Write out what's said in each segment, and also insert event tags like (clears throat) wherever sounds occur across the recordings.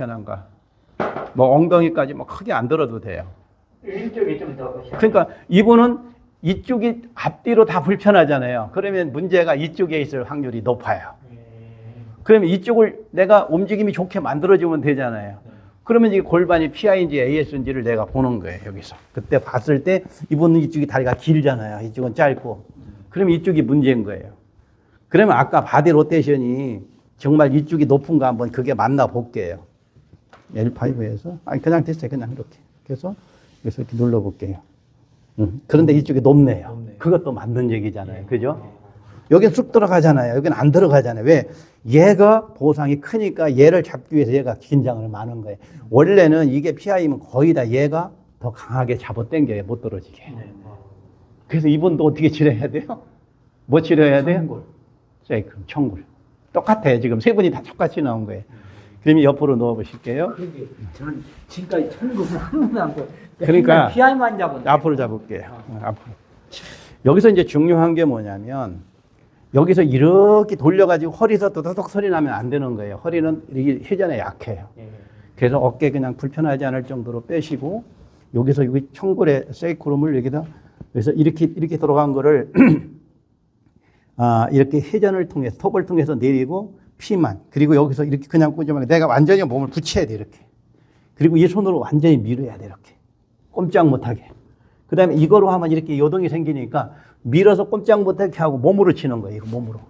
불편한가? 뭐 엉덩이까지 뭐 크게 안 들어도 돼요. 이쪽이 좀 더 그러니까 이분은 이쪽이 앞뒤로 다 불편하잖아요. 그러면 문제가 이쪽에 있을 확률이 높아요. 그러면 이쪽을 내가 움직임이 좋게 만들어주면 되잖아요. 그러면 이게 골반이 PI인지 AS인지를 내가 보는 거예요, 여기서. 그때 봤을 때 이분은 이쪽이 다리가 길잖아요. 이쪽은 짧고. 그러면 이쪽이 문제인 거예요. 그러면 아까 바디 로테이션이 정말 이쪽이 높은가 한번 그게 맞나 볼게요. L5에서. 아니, 그냥 됐어요. 그냥 이렇게. 그래서 여기서 이렇게 눌러볼게요. 음, 그런데 이쪽이 높네요. 높네요. 그것도 맞는 얘기잖아요. 그죠? 여긴 쑥 들어가잖아요. 여기는 안 들어가잖아요. 왜? 얘가 보상이 크니까 얘를 잡기 위해서 얘가 긴장을 많은 거예요. 원래는 이게 PI면 거의 다 얘가 더 강하게 잡아 당겨요. 못 떨어지게. 그래서 이분도 어떻게 치료해야 돼요? 뭐 치료해야 돼요? 세이크럼, 청굴. 똑같아요. 지금 세 분이 다 똑같이 나온 거예요. 그러면 옆으로 누워 보실게요. 그게 저는 지금까지 천국을 한 번도 안 보. 그러니까 피아만 잡은. 앞으로 잡을게요. 앞으로. 여기서 이제 중요한 게 뭐냐면 여기서 이렇게 돌려가지고 허리에서 또덕 소리 나면 안 되는 거예요. 허리는 이게 회전에 약해요. 그래서 어깨 그냥 불편하지 않을 정도로 빼시고 여기서 여기 청골의 세이크롬을 여기다 그래서 이렇게 이렇게 들어간 거를 (clears throat) 아 이렇게 회전을 통해서 톱을 통해서 내리고 피만. 그리고 여기서 이렇게 그냥 꽂으면 내가 완전히 몸을 붙여야 돼 이렇게. 그리고 이 손으로 완전히 밀어야 돼 이렇게. 꼼짝 못하게. 그 다음에 이거로 하면 이렇게 요동이 생기니까 밀어서 꼼짝 못하게 하고 몸으로 치는 거예요 이거 몸으로.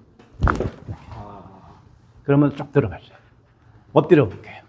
그러면 쭉 들어가죠 엎드려 볼게요